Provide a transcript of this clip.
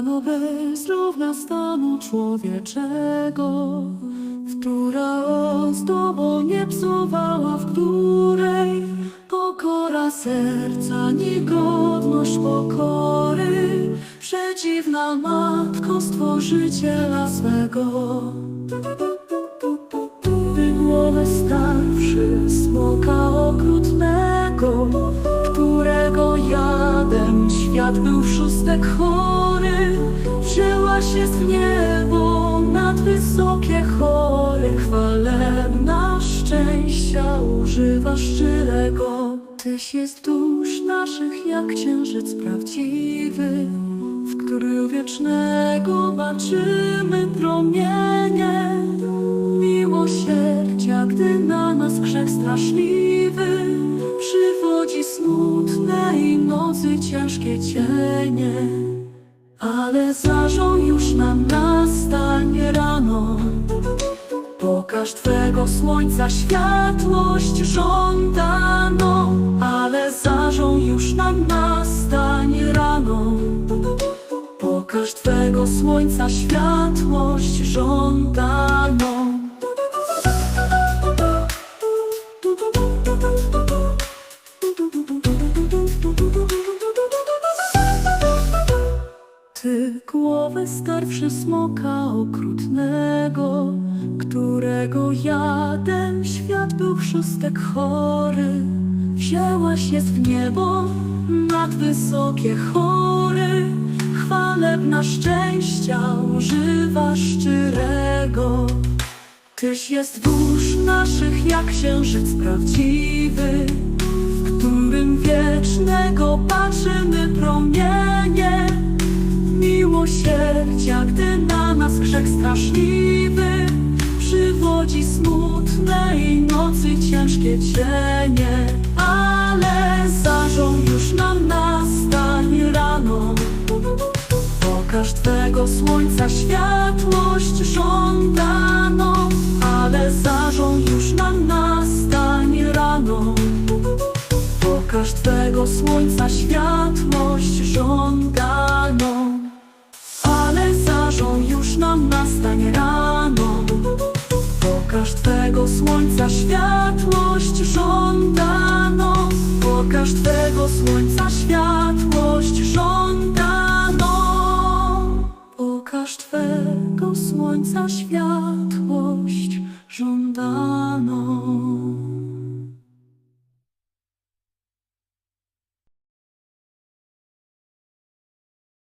rano bez równa stanu człowieczego, która ozdobą nie psowała, w której pokora serca, niegodność pokory, przeciwna matko stworzyciela swego. Świat był szóstek chory, wzięła się z niebo nad wysokie chory, chwalebna szczęścia używa szczerego. Tyś jest dusz naszych jak księżyc prawdziwy, w który wiecznego baczymy promienie miłosierdzia, gdy na nas grzech straszliwy nocy ciężkie cienie. Ale zażą już nam nastanie rano. Pokaż Twego słońca światłość żądano, ale zażą już nam nastanie rano. Pokaż Twego słońca światłość żądano. Ty głowę starszy smoka okrutnego, którego jadem świat był szóstek chory, wzięłaś jest w niebo nad wysokie chory, chwalebna szczęścia używa szczerego. Tyś jest dusz naszych jak księżyc prawdziwy, w którym wiecznego patrzymy promienie miłosierdzia, gdy na nas grzech straszliwy przywodzi smutnej nocy ciężkie cienie, ale zażą już nam nastanie rano. Pokaż Twego słońca światłość żądano, ale zażą już nam nastanie rano. Pokaż Twego słońca światłość żądano, słońca światłość żądano, pokaż Twego słońca światłość żądano, pokaż Twego słońca światłość.